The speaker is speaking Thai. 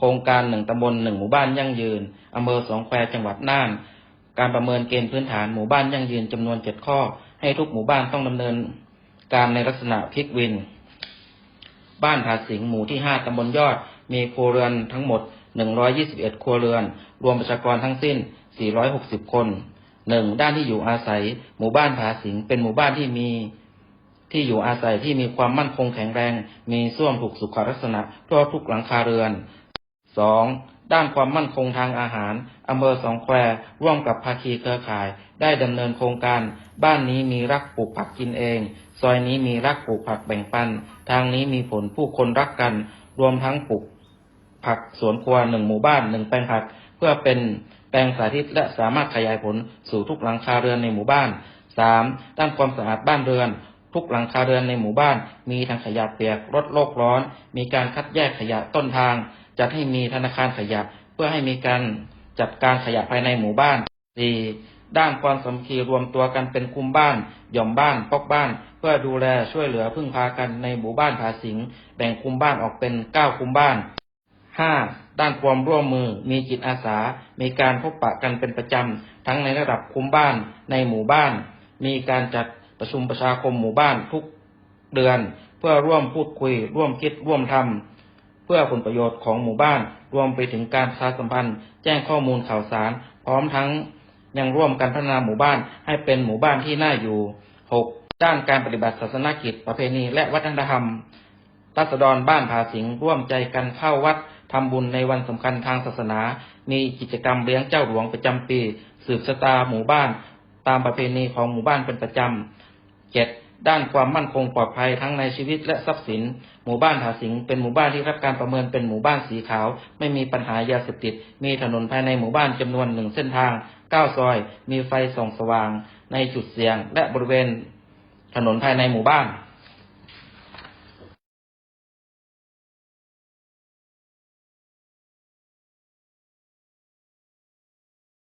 โครงการหนึ่งตำบลหนึ่งหมู่บ้านยั่งยืนอำเภอสองแควจังหวัดน่าน การประเมินเกณฑ์พื้นฐานหมู่บ้านยั่งยืนจำนวนเจ็ดข้อ ให้ทุกหมู่บ้านต้องดำเนิน การในลักษณะพลิกวิน บ้านผาสิงห์หมู่ที่ห้าตำบลยอด มีครัวเรือนทั้งหมด121ครัวเรือน รวมประชากรทั้งสิ้น460คนหนึ่งด้านที่อยู่อาศัย หมู่บ้านผาสิงห์เป็นหมู่บ้านที่มีที่อยู่อาศัยที่มีความมั่นคงแข็งแรง มีส้วมถูกสุขลักษณะทั่วทุกหลังคาเรือน สองด้านความมั่นคงทางอาหารอำเภอสองแควร่วมกับภาคีเครือข่าย ได้ดำเนินโครงการ บ้านนี้มีรักปลูกผักกินเอง ซอยนี้มีรักปลูกผักแบ่งปัน ทางนี้มีผลผู้คนรักกัน รวมทั้งปลูกผักสวนครัวหนึ่งหมู่บ้านหนึ่งแปลงผัก เพื่อเป็นแปลงสาธิตและสามารถขยายผลสู่ทุกหลังคาเรือนในหมู่บ้านสามด้านความสะอาดบ้านเรือน ทุกหลังคาเรือนในหมู่บ้าน มีทั้งขยะเปียกลดโลกร้อน มีการคัดแยกขยะต้นทาง จัดให้มีธนาคารขยะ เพื่อให้มีการจัดการขยะภายในหมู่บ้าน 4. ด้านความสามัคคีรวมตัวกันเป็นกลุ่มบ้าน หย่อมบ้านปอกบ้าน เพื่อดูแลช่วยเหลือพึ่งพากันในหมู่บ้านผาสิงแบ่งกลุ่มบ้านออกเป็นเก้ากลุ่มบ้าน 5. ด้านความร่วมมือมีจิตอาสา มีการพบปะกันเป็นประจำ ทั้งในระดับคุมบ้านในหมู่บ้าน มีการจัดประชุมประชาคมหมู่บ้านทุกเดือน เพื่อร่วมพูดคุย ร่วมคิดร่วมทำ พื่อผลประโยชน์ของหมู่บ้าน รวมไปถึงการประชาสัมพันธ์ แจ้งข้อมูลข่าวสาร พร้อมทั้งยังร่วมกันพัฒนาหมู่บ้านให้เป็นหมู่บ้านที่น่าอยู่ 6. ด้านการปฏิบัติศาสนกิจประเพณีและวัฒนธรรมรัษฎรบ้านผาสิงร่วมใจกันเข้าวัดทำบุญในวันสำคัญทางศาสนา มีกิจกรรมเลี้ยงเจ้าหลวงประจำปี สืบชะตาหมู่บ้าน ตามประเพณีของหมู่บ้านเป็นประจำเจ็ ด้านความมั่นคงปลอดภัยทั้งในชีวิตและทรัพย์สิน หมู่บ้านผาสิงเป็นหมู่บ้านที่รับการประเมินเป็นหมู่บ้านสีขาว ไม่มีปัญหายาเสพติด มีถนนภายในหมู่บ้านจำนวนหนึ่งเส้นทางเก้าซอย มีไฟส่องสว่าง ในจุดเสี่ยงและบริเวณถนนภายในหมู่บ้าน